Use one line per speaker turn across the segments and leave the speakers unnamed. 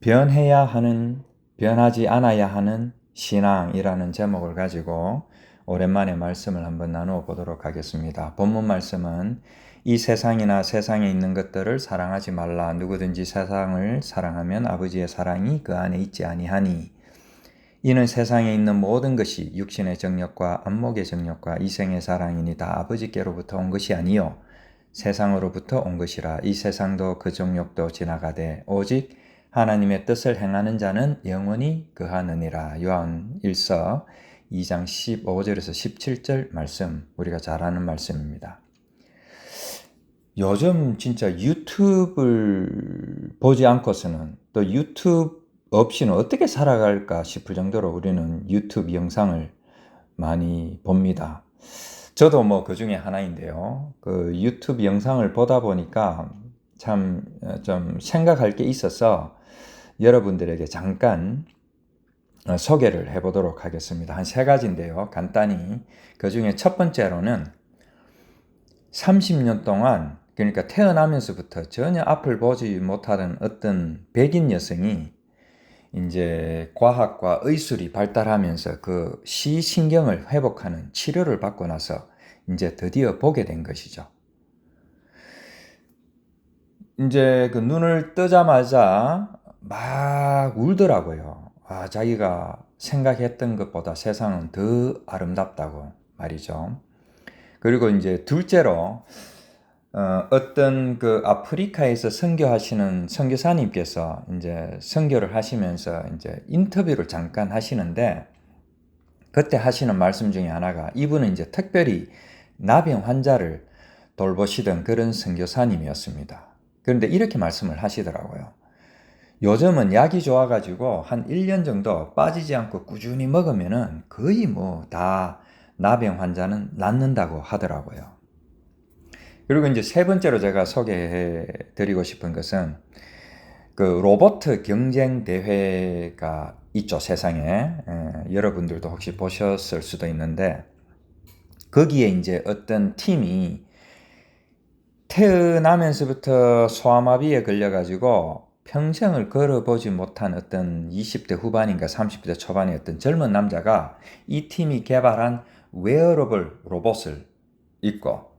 변해야 하는, 변하지 않아야 하는 신앙이라는 제목을 가지고 오랜만에 말씀을 한번 나누어 보도록 하겠습니다. 본문 말씀은 이 세상이나 세상에 있는 것들을 사랑하지 말라. 누구든지 세상을 사랑하면 아버지의 사랑이 그 안에 있지 아니하니. 이는 세상에 있는 모든 것이 육신의 정력과 안목의 정력과 이생의 사랑이니 다 아버지께로부터 온 것이 아니요 세상으로부터 온 것이라 이 세상도 그 정력도 지나가되 오직 하나님의 뜻을 행하는 자는 영원히 그하느니라. 요한 1서 2장 15절에서 17절 말씀 우리가 잘 아는 말씀입니다. 요즘 진짜 유튜브를 보지 않고서는 또 유튜브 없이는 어떻게 살아갈까 싶을 정도로 우리는 유튜브 영상을 많이 봅니다. 저도 뭐 그 중에 하나인데요. 그 유튜브 영상을 보다 보니까 참 좀 생각할 게 있어서 여러분들에게 잠깐 소개를 해보도록 하겠습니다. 한 세 가지인데요. 간단히. 그 중에 첫 번째로는 30년 동안 그러니까 태어나면서부터 전혀 앞을 보지 못하던 어떤 백인 여성이 이제 과학과 의술이 발달하면서 그 시신경을 회복하는 치료를 받고 나서 이제 드디어 보게 된 것이죠. 이제 그 눈을 뜨자마자 막 울더라고요. 아, 자기가 생각했던 것보다 세상은 더 아름답다고 말이죠. 그리고 이제 둘째로 어, 어떤 그 아프리카에서 선교하시는 선교사님께서 이제 선교를 하시면서 이제 인터뷰를 잠깐 하시는데 그때 하시는 말씀 중에 하나가 이분은 이제 특별히 나병 환자를 돌보시던 그런 선교사님이었습니다. 그런데 이렇게 말씀을 하시더라고요. 요즘은 약이 좋아가지고 한 1년 정도 빠지지 않고 꾸준히 먹으면은 거의 뭐 다 나병 환자는 낫는다고 하더라고요. 그리고 이제 세 번째로 제가 소개해 드리고 싶은 것은 그 로봇 경쟁 대회가 있죠, 세상에. 에, 여러분들도 혹시 보셨을 수도 있는데, 거기에 이제 어떤 팀이 태어나면서부터 소아마비에 걸려가지고 평생을 걸어보지 못한 어떤 20대 후반인가 30대 초반의 어떤 젊은 남자가 이 팀이 개발한 웨어러블 로봇을 입고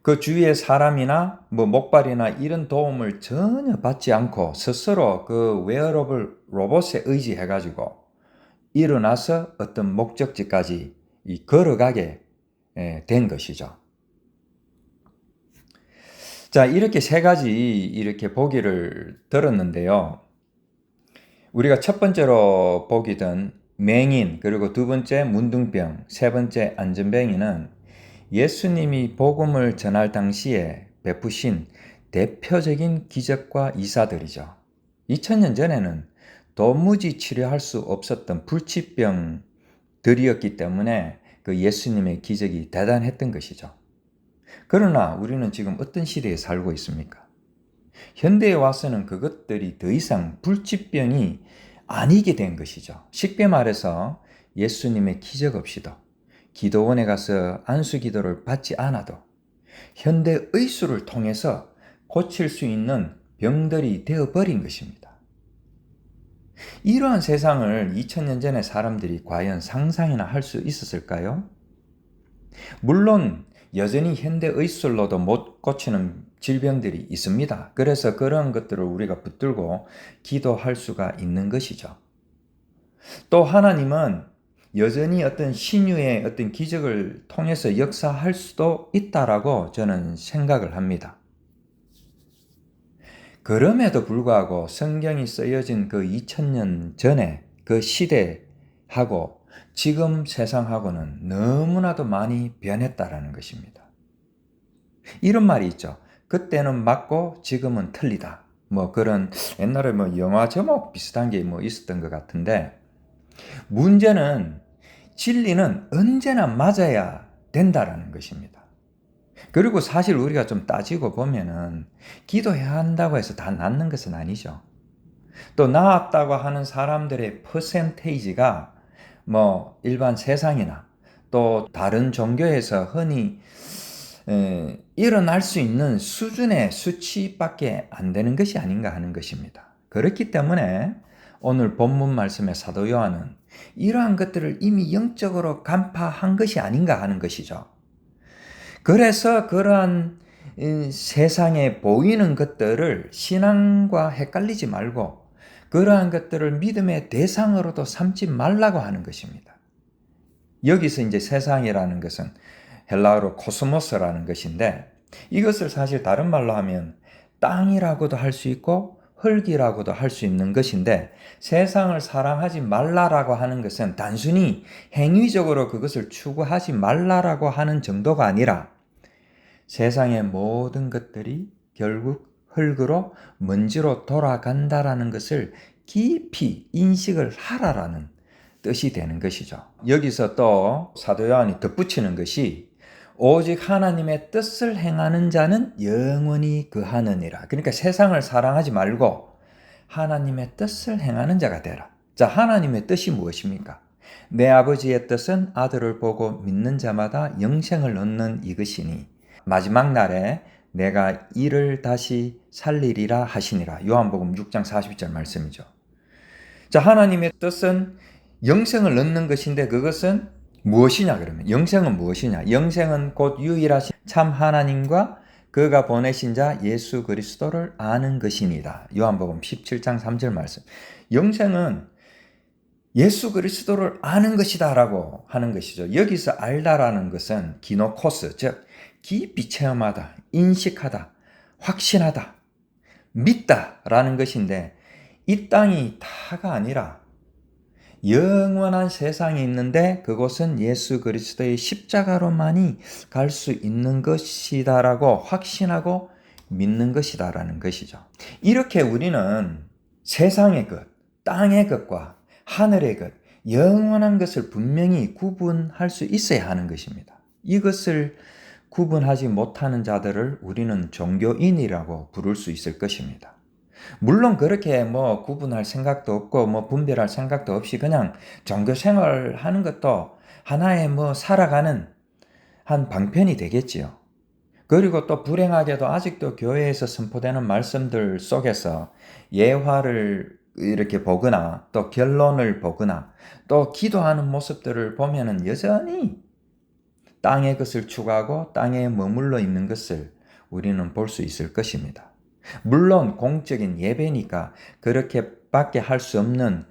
그 주위의 사람이나 뭐 목발이나 이런 도움을 전혀 받지 않고 스스로 그 웨어러블 로봇에 의지해 가지고 일어나서 어떤 목적지까지 걸어가게 예, 된 것이죠. 자, 이렇게 세 가지 이렇게 보기를 들었는데요. 우리가 첫 번째로 보기 든 맹인, 그리고 두 번째 문둥병, 세 번째 안전뱅이는 예수님이 복음을 전할 당시에 베푸신 대표적인 기적과 이사들이죠. 2000년 전에는 도무지 치료할 수 없었던 불치병들이었기 때문에 그 예수님의 기적이 대단했던 것이죠. 그러나 우리는 지금 어떤 시대에 살고 있습니까? 현대에 와서는 그것들이 더 이상 불치병이 아니게 된 것이죠. 쉽게 말해서 예수님의 기적 없이도 기도원에 가서 안수 기도를 받지 않아도 현대 의술을 통해서 고칠 수 있는 병들이 되어버린 것입니다. 이러한 세상을 2000년 전에 사람들이 과연 상상이나 할 수 있었을까요? 물론 여전히 현대 의 술로도 못 고치는 질병들이 있습니다. 그래서 그런 것들을 우리가 붙들고 기도할 수가 있는 것이죠. 또 하나님은 여전히 어떤 신유의 어떤 기적을 통해서 역사할 수도 있다라고 저는 생각을 합니다. 그럼에도 불구하고 성경이 쓰여진 그 2000년 전에 그 시대하고 지금 세상하고는 너무나도 많이 변했다라는 것입니다. 이런 말이 있죠. 그때는 맞고 지금은 틀리다. 뭐 그런 옛날에 뭐 영화 제목 비슷한 게 뭐 있었던 것 같은데 문제는 진리는 언제나 맞아야 된다라는 것입니다. 그리고 사실 우리가 좀 따지고 보면은 기도해야 한다고 해서 다 낫는 것은 아니죠. 또 나았다고 하는 사람들의 퍼센테이지가 뭐 일반 세상이나 또 다른 종교에서 흔히 에, 일어날 수 있는 수준의 수치밖에 안 되는 것이 아닌가 하는 것입니다. 그렇기 때문에 오늘 본문 말씀의 사도 요한은 이러한 것들을 이미 영적으로 간파한 것이 아닌가 하는 것이죠. 그래서 그러한 세상에 보이는 것들을 신앙과 헷갈리지 말고 그러한 것들을 믿음의 대상으로도 삼지 말라고 하는 것입니다. 여기서 이제 세상이라는 것은 헬라어로 코스모스라는 것인데 이것을 사실 다른 말로 하면 땅이라고도 할 수 있고 흙이라고도 할 수 있는 것인데 세상을 사랑하지 말라라고 하는 것은 단순히 행위적으로 그것을 추구하지 말라라고 하는 정도가 아니라 세상의 모든 것들이 결국 흙으로 먼지로 돌아간다라는 것을 깊이 인식을 하라라는 뜻이 되는 것이죠. 여기서 또 사도 요한이 덧붙이는 것이 오직 하나님의 뜻을 행하는 자는 영원히 그하느니라. 그러니까 세상을 사랑하지 말고 하나님의 뜻을 행하는 자가 되라. 자, 하나님의 뜻이 무엇입니까? 내 아버지의 뜻은 아들을 보고 믿는 자마다 영생을 얻는 이것이니 마지막 날에 내가 이를 다시 살리리라 하시니라. 요한복음 6장 40절 말씀이죠. 자, 하나님의 뜻은 영생을 얻는 것인데 그것은 무엇이냐 그러면 영생은 무엇이냐? 영생은 곧 유일하신 참 하나님과 그가 보내신 자 예수 그리스도를 아는 것이니다. 요한복음 17장 3절 말씀. 영생은 예수 그리스도를 아는 것이다라고 하는 것이죠. 여기서 알다라는 것은 기노코스, 즉 깊이 체험하다, 인식하다, 확신하다, 믿다라는 것인데 이 땅이 다가 아니라 영원한 세상이 있는데 그곳은 예수 그리스도의 십자가로만이 갈 수 있는 것이다라고 확신하고 믿는 것이다라는 것이죠. 이렇게 우리는 세상의 것, 땅의 것과 하늘의 것, 영원한 것을 분명히 구분할 수 있어야 하는 것입니다. 이것을 구분하지 못하는 자들을 우리는 종교인이라고 부를 수 있을 것입니다. 물론 그렇게 뭐 구분할 생각도 없고 뭐 분별할 생각도 없이 그냥 종교 생활 하는 것도 하나의 뭐 살아가는 한 방편이 되겠지요. 그리고 또 불행하게도 아직도 교회에서 선포되는 말씀들 속에서 예화를 이렇게 보거나 또 결론을 보거나 또 기도하는 모습들을 보면은 여전히 땅의 것을 추구하고 땅에 머물러 있는 것을 우리는 볼 수 있을 것입니다. 물론 공적인 예배니까 그렇게밖에 할 수 없는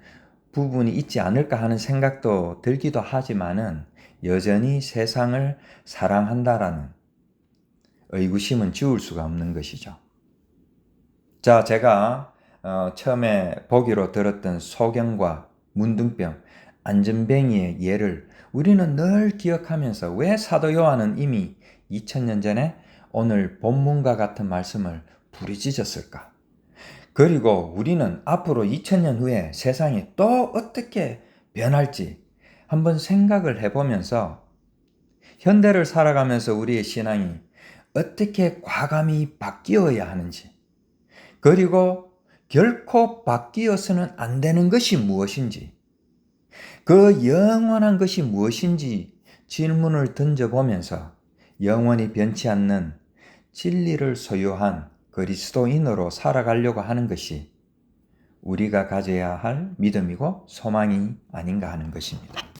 부분이 있지 않을까 하는 생각도 들기도 하지만은 여전히 세상을 사랑한다라는 의구심은 지울 수가 없는 것이죠. 자, 제가 어, 처음에 보기로 들었던 소경과 문둥병, 안전뱅이의 예를 우리는 늘 기억하면서 왜 사도 요한은 이미 2000년 전에 오늘 본문과 같은 말씀을 부르짖었을까? 그리고 우리는 앞으로 2000년 후에 세상이 또 어떻게 변할지 한번 생각을 해보면서 현대를 살아가면서 우리의 신앙이 어떻게 과감히 바뀌어야 하는지 그리고 결코 바뀌어서는 안 되는 것이 무엇인지 그 영원한 것이 무엇인지 질문을 던져보면서 영원히 변치 않는 진리를 소유한 그리스도인으로 살아가려고 하는 것이 우리가 가져야 할 믿음이고 소망이 아닌가 하는 것입니다.